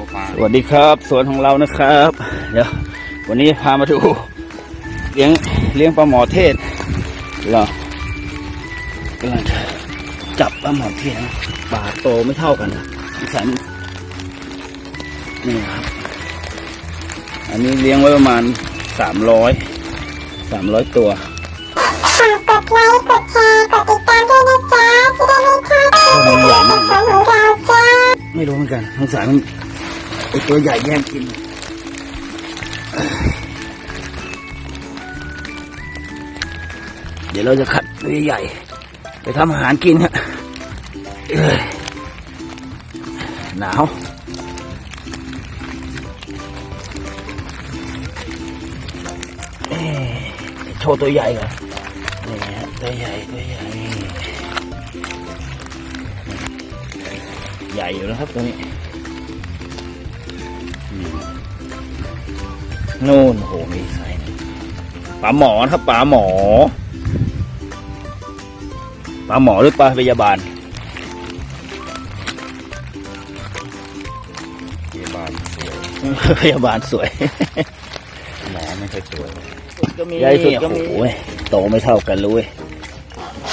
ตัวปลาสวัสดีครับสวนของเรานะครับ เดี๋ยววันนี้พามาดูเลี้ยงเลี้ยงปลาหมอเทศเรากำลังจะจับปลาหมอเทศนะปลาโตไม่เท่ากันนะสันนี่ครับ อันนี้เลี้ยงไว้ประมาณสามร้อยสามร้อยตัวฝากกดไลค์กดแชร์กดติดตามด้วยนะจ๊ะจะได้ไม่พลาดคลิปใหม่ๆจากของเราจ้าไม่รู้เหมือนกันสงสารมัน ไอตัวใหญ่แย่งกินเดี๋ยวเราจะคัดตัวใหญ่ ไปทำอาหารกินฮะเอ้หนาวโชว์ตัวใหญ่ก่อนนี่ฮะตัวใหญ่ตัวใหญ่ ใหญ่อยู่นะครับตัวนี้ นู่นโหมีไซส์นะปลาหมอนะครับปลาหมอปลาหมอหรือปลาพยาบาลเยบานสวยพยาบาลสวยหมอไม่ค่อยสวยใหญ่สุดก็มีโอ้ยโตไม่เท่ากันเลยเว้ย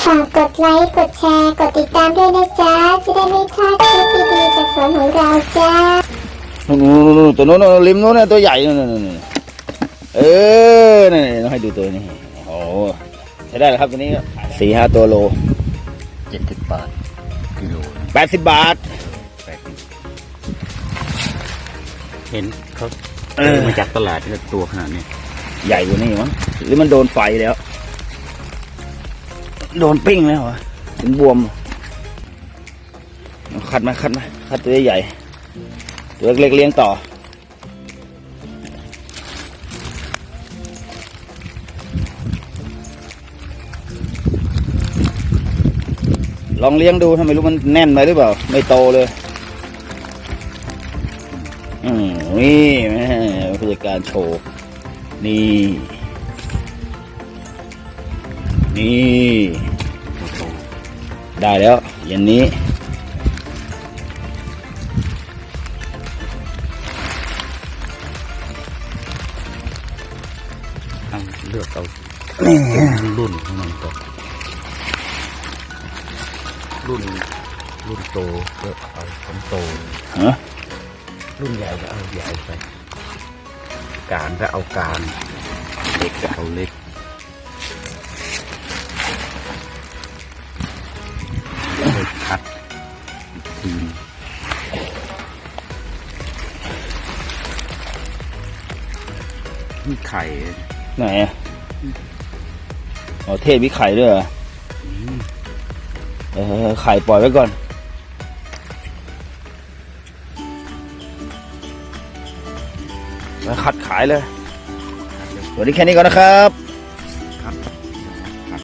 ฝากกดไลค์กดแชร์กดติดตามด้วยนะจ๊ะจะได้ไม่พลาดคลิปดีๆจากสวนของเราจ้านู่นนู่นนู่นตัวนู้นนู่นริมนู้นน่ะตัวใหญ่นู่นนู่นนู่น เออนี่นต้องให้ดูตัวนี้โอ้ใช้ได้แล้วครับตัวนี้ก็สี่ห้าตัวโลเจ็ดสิบบาทกิโลแปดสิบบาทแปดเห็นเขาเออมาจากตลาดเนี่ยตัวขนาดนี้ใหญ่กว่านี้มั้งหรือมันโดนไฟแล้ว โดนปิ้งแล้วเหรอถึงบวมเอาคัดมาคัดมาคัดตัวใหญ่ๆตัวเล็กๆเลี้ยงต่อ ลองเลี้ยงดูทำไมรู้มันแน่นไปหรือเปล่า ไม่โตเลย อืมนี่แม่ผู้จัดการโชว์ นี่ นี่โตได้แล้วอย่างนี้ๆเอาเลือกเอานี่รุ่นของมันก่อน รุ่นรุ่นโตก็เอาของโตฮะรุ่นใหญ่ก็เอาใหญ่ไป การก็เอาการเล็กก็เอาเล็กเลยคัดอีกทีนี่ไข่ไหนอะอ๋อเทพวิไข่ด้วยเหรอเออ ไข่ปล่อยไว้ก่อนมาคัดขายเลย วันนี้แค่นี้ก่อนนะครับ